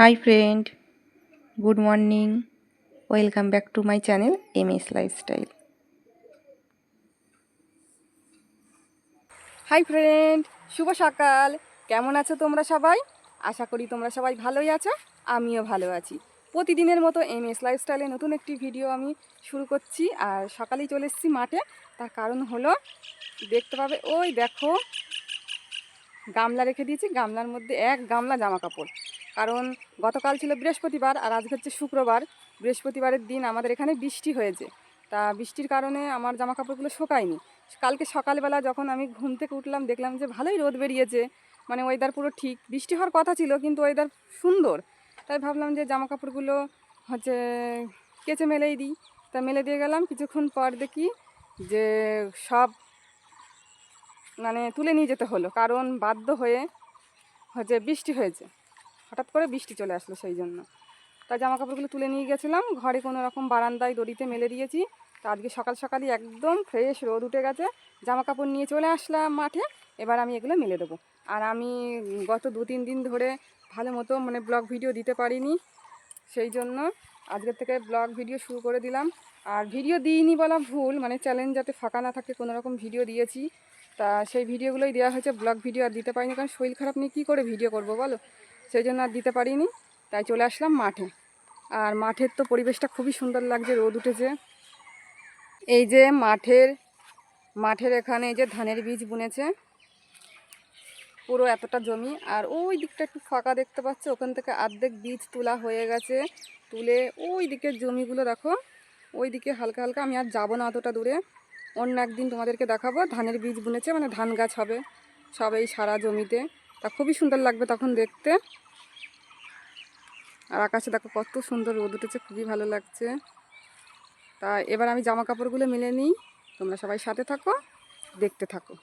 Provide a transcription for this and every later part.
Hi friend good morning welcome back to my channel M S lifestyle hi friend শুভ সকাল কেমন আছো তোমরা সবাই? আশা করি তোমরা সবাই ভালোই আছো, আমিও ভালো আছি। প্রতিদিনের মতো এম এস লাইফস্টাইলে নতুন একটি ভিডিও আমি শুরু করছি, আর সকালেই চলে এসেছি মাঠে। তার কারণ হলো, দেখতে পাবে, ওই দেখো, গামলা রেখে দিয়েছি, গামলার মধ্যে এক গামলা জামা কাপড় কারণ গতকাল ছিল বৃহস্পতিবার আর আজকে হচ্ছে শুক্রবার। বৃহস্পতিবারের দিন আমাদের এখানে বৃষ্টি হয়েছে। তা বৃষ্টির কারণে আমার জামা কাপড়গুলো শোকায়নি। কালকে সকালবেলা যখন আমি ঘুম থেকে উঠলাম, দেখলাম যে ভালোই রোদ বেরিয়েছে। মানে ওয়েদার পুরো ঠিক। বৃষ্টি হওয়ার কথা ছিল, কিন্তু ওয়েদার সুন্দর। তাই ভাবলাম যে জামা কাপড়গুলো হচ্ছে কেচে মেলেই দিই। তা মেলে দিয়ে গেলাম। কিছুক্ষণ পর দেখি যে সব মানে তুলে নিয়ে যেতে হলো। কারণ বাধ্য হয়ে হচ্ছে বৃষ্টি হয়েছে। হঠাৎ করে বৃষ্টি চলে আসলো সেই জন্য তাই জামা কাপড়গুলো তুলে নিয়ে গেছিলাম, ঘরে কোনো রকম বারান্দায় দড়িতে মেলে দিয়েছি। তা আজকে সকাল সকালই একদম ফ্রেশ রোদ উঠে গেছে। জামা কাপড় নিয়ে চলে আসলাম মাঠে, এবার আমি এগুলো মেলে দেবো। আর আমি গত দু তিন দিন ধরে ভালো মতো মানে ব্লগ ভিডিও দিতে পারিনি সেই জন্য আজকের থেকে ব্লগ ভিডিও শুরু করে দিলাম। আর ভিডিও দিইনি বলা ভুল মানে চ্যালেঞ্জ যাতে ফাঁকা না থাকে, কোনো রকম ভিডিও দিয়েছি। তা সেই ভিডিওগুলোই দেওয়া হয়েছে ব্লগ ভিডিও আর দিতে পারিনি, কারণ শরীর খারাপ নিয়ে কী করে ভিডিও করব বলো? সেই জন্য আর দিতে পারিনি। তাই চলে আসলাম মাঠে। আর মাঠের তো পরিবেশটা খুবই সুন্দর লাগছে, রোদ উঠেছে। এই যে মাঠের মাঠের এখানে যে ধানের বীজ বুনেছে। পুরো এতটা জমি। আর ওই দিকটা একটু ফাঁকা দেখতে পাচ্ছ, ওখান থেকে আর্ধেক বীজ তোলা হয়ে গেছে। তুলে ওই দিকের জমিগুলো দেখো, ওই দিকে হালকা হালকা। আমি আর যাব না অতটা দূরে। অন্য একদিন তোমাদেরকে দেখাবো। ধানের বীজ বুনেছে মানে ধান গাছ হবে। সব এই সারা জমিতে। তা খুবই সুন্দর লাগবে তখন দেখতে। আর আকাশে দেখো কত সুন্দর রোদ উঠেছে, খুবই ভালো লাগছে। তা এবার আমি জামা কাপড়গুলো মিলে নিই, তোমরা সবাই সাথে থাকো, দেখতে থাকো।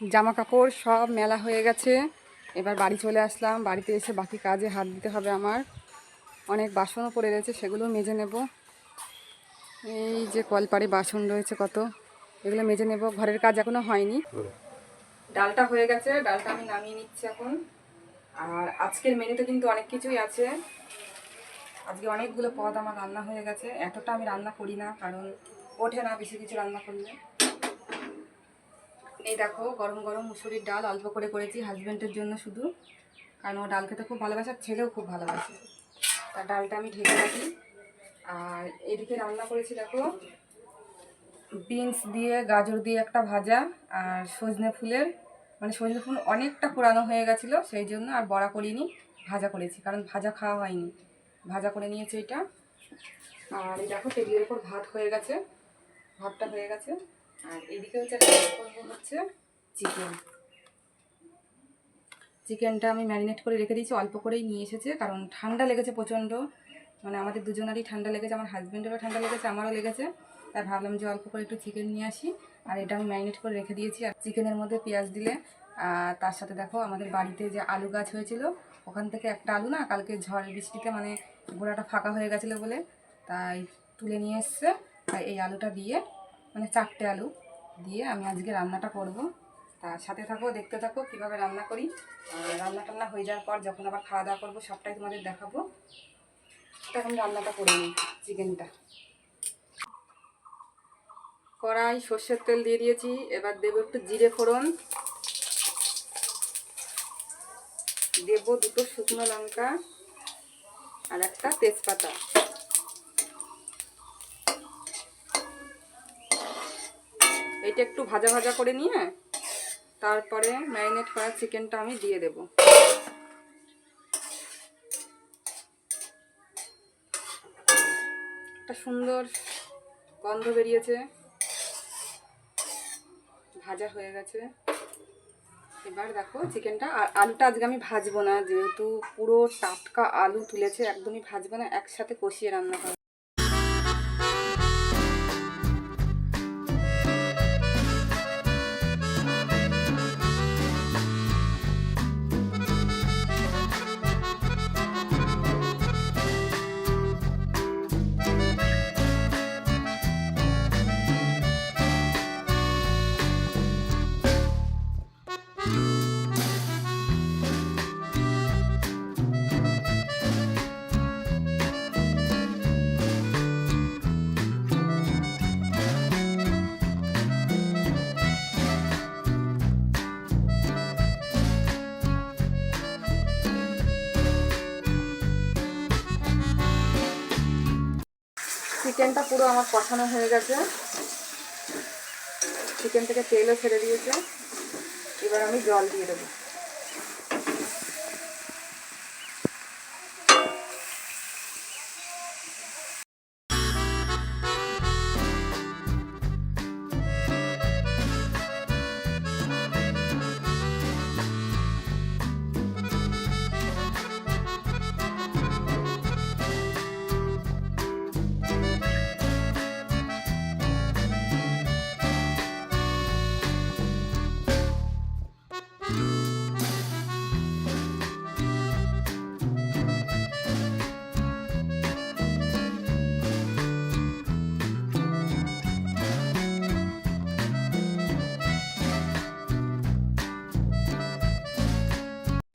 জামা কাপড় সব মেলা হয়ে গেছে। এবার বাড়ি চলে আসলাম। বাড়িতে এসে বাকি কাজে হাত দিতে হবে আমার। অনেক বাসনও পড়ে রয়েছে, সেগুলো মেজে নেব। এই যে কলপাড়ে বাসন রয়েছে কত, এগুলো মেজে নেব। ঘরের কাজ এখনও হয়নি। ডালটা হয়ে গেছে, ডালটা আমি নামিয়ে নিচ্ছি এখন। আর আজকের মেনুতে কিন্তু অনেক কিছুই আছে। আজকে অনেকগুলো পদ আমার রান্না হয়ে গেছে। এতটা আমি রান্না করি না, কারণ ওঠে না বেশি কিছু রান্না করলে। এই দেখো, গরম গরম মুসুরির ডাল অল্প করে করেছি হাজব্যান্ডের জন্য শুধু। কারণ ও ডাল খেতে খুব ভালোবাসে, আর ছেলেও খুব ভালোবাসে। তার ডালটা আমি ঢেকে রাখি। আর এদিকে রান্না করেছি দেখো, বিনস দিয়ে, গাজর দিয়ে একটা ভাজা, আর সজনে ফুলের। মানে সজনে ফুল অনেকটা পুরানো হয়ে গেছিল, সেই জন্য আর বড়া করিনি, ভাজা করেছি। কারণ ভাজা খাওয়া হয়নি। ভাজা করে নিয়েছি এটা। আর দেখো, টেবিলের উপর ভাত হয়ে গেছে। ভাতটা হয়ে গেছে। আর এদিকে হচ্ছে করব হচ্ছে চিকেন চিকেনটা আমি ম্যারিনেট করে রেখে দিয়েছি, অল্প করেই নিয়ে এসেছে, কারণ ঠান্ডা লেগেছে প্রচণ্ড। মানে আমাদের দুজনেরই ঠান্ডা লেগেছে, আমার হাজব্যান্ডেরও ঠান্ডা লেগেছে, আমারও লেগেছে। তাই ভাবলাম যে অল্প করে একটু চিকেন নিয়ে আসি, আর এটা আমি ম্যারিনেট করে রেখে দিয়েছি। আর চিকেনের মধ্যে পেঁয়াজ দিলে, আর তার সাথে দেখো আমাদের বাড়িতে যে আলু গাছ হয়েছিল, ওখান থেকে একটা আলু না কালকে ঝড় বৃষ্টিতে মানে গোড়াটা ফাঁকা হয়ে গেছিল বলে, তাই তুলে নিয়ে এসছে। তাই এই আলুটা দিয়ে মানে চারটে আলু দিয়ে আমি আজকে রান্নাটা করব। তার সাথে থাকো, দেখতে থাকো, কীভাবে রান্না করি। আর রান্না টান্না হয়ে যাওয়ার পর যখন আবার খাওয়া দাওয়া করব, সবটাই তোমাদের দেখাবো। তখন রান্নাটা করে নিই, চিকেনটা। কড়াই, সর্ষের তেল দিয়ে দিয়েছি, এবার দেবো একটু জিরে ফোড়ন। দেবো দুটো শুকনো লঙ্কা আর একটা তেজপাতা। এইটা একটু ভাজা ভাজা করে নিয়ে তারপরে ম্যারিনেট করা চিকেনটা আমি দিয়ে দেব। একটা সুন্দর গন্ধ বেরিয়েছে। ভাজা হয়ে গেছে। এবার দেখো চিকেনটা, আর আলুটা আজকে আমি ভাজবো না, যেহেতু পুরো টাটকা আলু তুলেছে, একদমই ভাজবো না, একসাথে কষিয়ে রান্না করব। চিকেনটা পুরো আমার কষানো হয়ে গেছে। চিকেন থেকে তেলও ছেড়ে দিয়েছে। এবার আমি জল দিয়ে দেবো।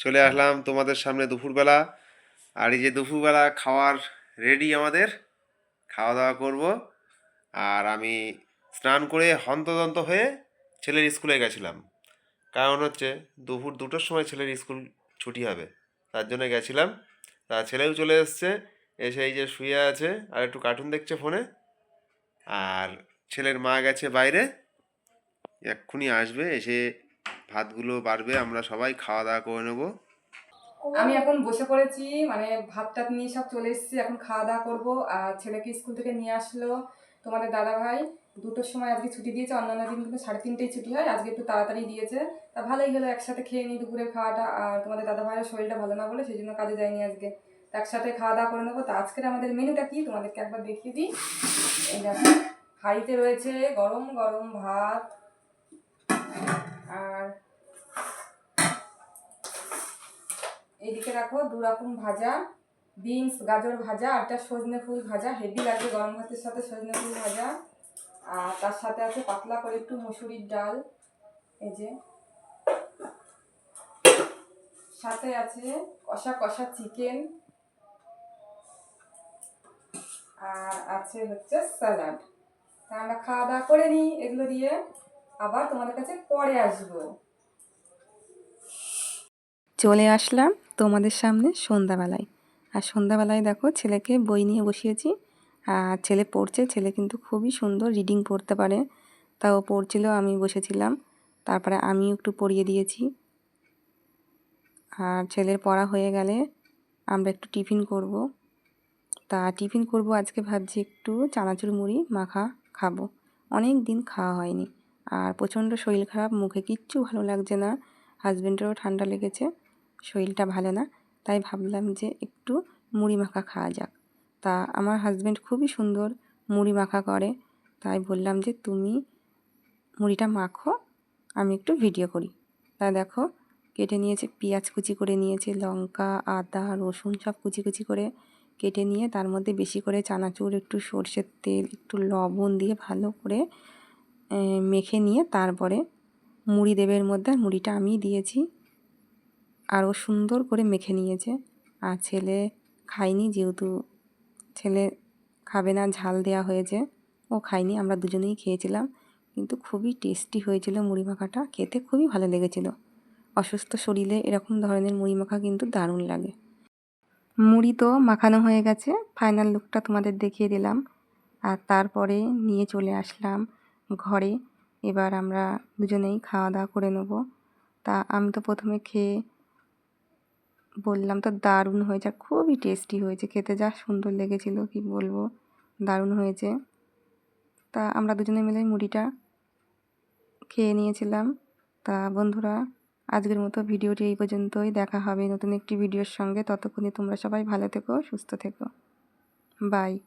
চলে আসলাম তোমাদের সামনে দুপুরবেলা। আর এই যে দুপুরবেলা খাওয়ার রেডি আমাদের। খাওয়া দাওয়া করব। আর আমি স্নান করে হন্তদন্ত হয়ে ছেলের স্কুলে গেছিলাম। কারণ হচ্ছে দুপুর দুটোর সময় ছেলের স্কুল ছুটি হবে। তার জন্য গেছিলাম। তা ছেলেও চলে এসছে। এসে এই যে শুয়ে আছে আর একটু কার্টুন দেখছে ফোনে আর ছেলের মা গেছে বাইরে। এক্ষুনি আসবে এসে ভাতগুলো বাড়বে, আমরা সবাই খাওয়া দাওয়া করে নেব। আমি এখন বসে পড়েছি মানে ভাত টাত নিয়ে সব চলে এসেছি, এখন খাওয়া দাওয়া করব। আর ছেলেকে স্কুল থেকে নিয়ে আসলো তোমাদের দাদা ভাই দুটোর সময় আজকে ছুটি দিয়েছে, অন্যান্য দিন কিন্তু সাড়ে তিনটেই ছুটি হয়, আজকে একটু তাড়াতাড়ি দিয়েছে। তা ভালোই হলো, একসাথে খেয়ে নিই দুপুরের খাওয়াটা। আর তোমাদের দাদা ভাইয়ের শরীরটা ভালো না বলে সেই জন্য কাজে যায়নি আজকে। তো একসাথে খাওয়া দাওয়া করে নেব। তো আজকের আমাদের মেনুটা কি? তোমাদেরকে একবার দেখিয়ে দিই। এই দেখো, হাঁড়িতে রয়েছে গরম গরম ভাত আর এদিকে রাখো দু রকম ভাজা, বিনস, গাজর ভাজা, আর একটা সজনে ফুল ভাজা, হেভি লাগবে গরম ভাতের সাথে সজনে ফুল ভাজা। আর তার সাথে আছে পাতলা করে একটু মুসুরির ডাল, এই যে। সাথে আছে কষা কষা চিকেন। আর আছে হচ্ছে স্যালাড। তা আমরা খাওয়া দাওয়া করে নিই এগুলো দিয়ে। আবার তোমাদের কাছে পরে আসব। চলে আসলাম তোমাদের সামনে সন্ধ্যাবেলায়। আর সন্ধ্যাবেলায় দেখো ছেলেকে বই নিয়ে বসিয়েছি। আর ছেলে পড়ছে, ছেলে কিন্তু খুবই সুন্দর রিডিং পড়তে পারে। তাও পড়ছিল, আমি বসেছিলাম। তারপরে আমি একটু পড়িয়ে দিয়েছি। আর ছেলের পড়া হয়ে গেলে আমরা একটু টিফিন করব। তা টিফিন করব আজকে ভাবছি একটু চানাচুর মুড়ি মাখা খাব। অনেক দিন খাওয়া হয়নি। আর প্রচণ্ড শরীর খারাপ, মুখে কিচ্ছু ভালো লাগছে না হাজব্যান্ডেরও ঠান্ডা লেগেছে, শরীরটা ভালো না, তাই ভাবলাম যে একটু মুড়ি মাখা খাওয়া যাক। তা আমার হাজব্যান্ড খুবই সুন্দর মুড়ি মাখা করে, তাই বললাম যে তুমি মুড়িটা মাখো, আমি একটু ভিডিও করি। তা দেখো, কেটে নিয়েছে, পেঁয়াজ কুচি করে নিয়েছে, লঙ্কা, আদা, রসুন সব কুচি কুচি করে কেটে নিয়ে তার মধ্যে বেশি করে চানাচুর, একটু সর্ষের তেল, একটু লবণ দিয়ে ভালো করে মেখে নিয়ে তারপরে মুড়ি দেবের মধ্যে মুড়িটা আমি দিয়েছি। আরও সুন্দর করে মেখে নিয়েছে। আর ছেলে খায়নি, যেহেতু ছেলে খাবে না, ঝাল দেওয়া হয়েছে। ও খায়নি, আমরা দুজনেই খেয়েছিলাম। কিন্তু খুবই টেস্টি হয়েছিল মুড়ি মাখাটা। খেতে খুবই ভালো লেগেছিল। অসুস্থ শরীরে এরকম ধরনের মুড়ি মাখা কিন্তু দারুণ লাগে। মুড়ি তো মাখানো হয়ে গেছে। ফাইনাল লুকটা তোমাদের দেখিয়ে দিলাম। আর তারপরে নিয়ে চলে আসলাম ঘরে। এবার আমরা দুজনেই খাওয়া দাওয়া করে নেব। তা আমি তো প্রথমে খেয়ে বললাম, তো দারুণ হয়েছে আর খুবই টেস্টি হয়েছে, খেতে যা সুন্দর লেগেছিল, কি বলব? দারুণ হয়েছে। তা আমরা দুজনে মিলে মুড়িটা খেয়ে নিয়েছিলাম। তা বন্ধুরা, আজকের মতো ভিডিওটি এই পর্যন্তই। দেখা হবে নতুন একটি ভিডিওর সঙ্গে। ততক্ষণে তোমরা সবাই ভালো থেকো, সুস্থ থেকো। বাই।